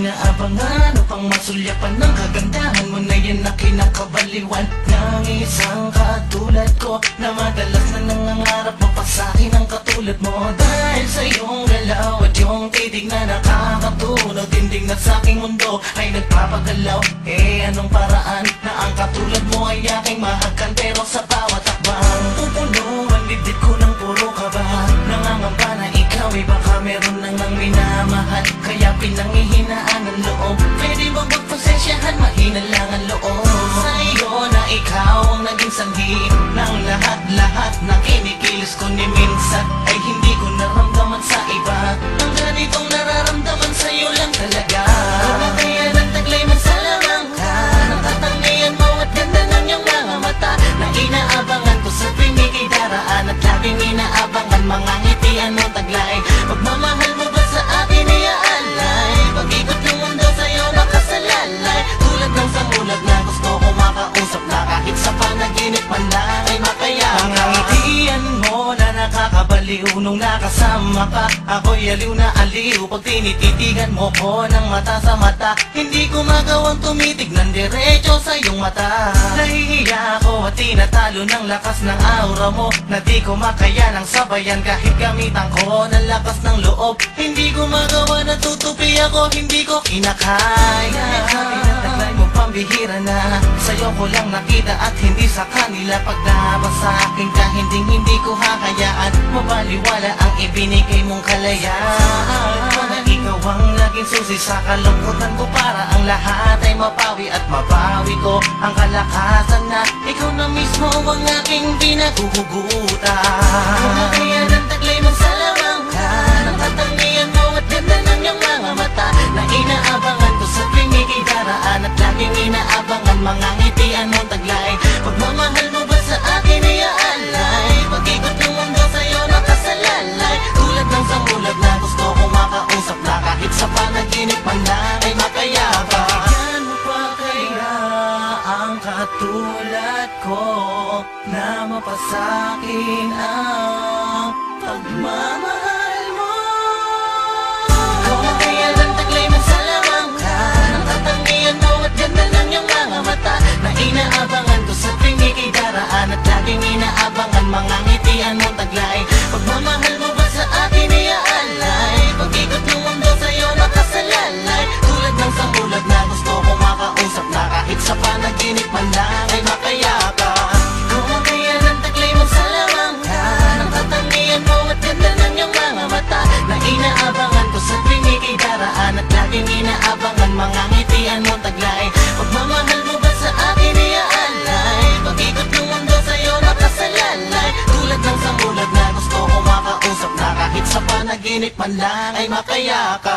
inaabangan Upang masulyapan ng kagandahan mo na yan na kinakabaliwan. Ng isang katulad ko Na madalas na nangangarap mapasakin ang katulad mo. Dahil sa iyong galaw at iyong titig na nakakatunog Tindig na sa aking mundo ay nagpapagalaw. Eh anong paraan na ang katulad mo ay aking mahagkan Pero sa bawat lahat-lahat na kinikilos ko ni minsan Nung nakasama ka. Ako'y aliw na aliw Pag tinititigan mo ko ng mata sa mata. Hindi ko magawang tumitig ng diretso sa iyong mata. Nahihiya ako at tinatalo ng lakas ng aura mo Na di ko makaya ng sabayan kahit gamitan ko ng lakas ng loob. Hindi ko magawa na tutupi ako, hindi ko kinakaya Sabi ng taglay mo pambihira na Sa'yo ko lang nakita at hindi sa kanila Paglabas sa akin. Ka hindi hindi Mabaliwala ang ibinigay mong kalayaan. Na ikaw ang naging susi sa kalungkutan ko Para ang lahat ay mapawi at mabawi ko. Ang kalakasan na ikaw na mismo ang aking pinaguhugutan Kaya ng taglay mong salamang katulad ko Na mapasakin ang pagmamahal mo. Kung kaya ng taglay mo sa lamang ka Nang tatangian mo at ganda ng mata Na inaabangan ko sa tuwing ikay daraan At laging inaabangan mga ngitian mo taglay. Pagmamahal laging inaabangan mga ngitian mo taglay. Pagmamahal mo ba sa akin iaalay? Pag-ikot ng mundo sa'yo nakasalalay Tulad ng samulat na gusto ko makausap na Kahit sa panaginip man lang ay makayaka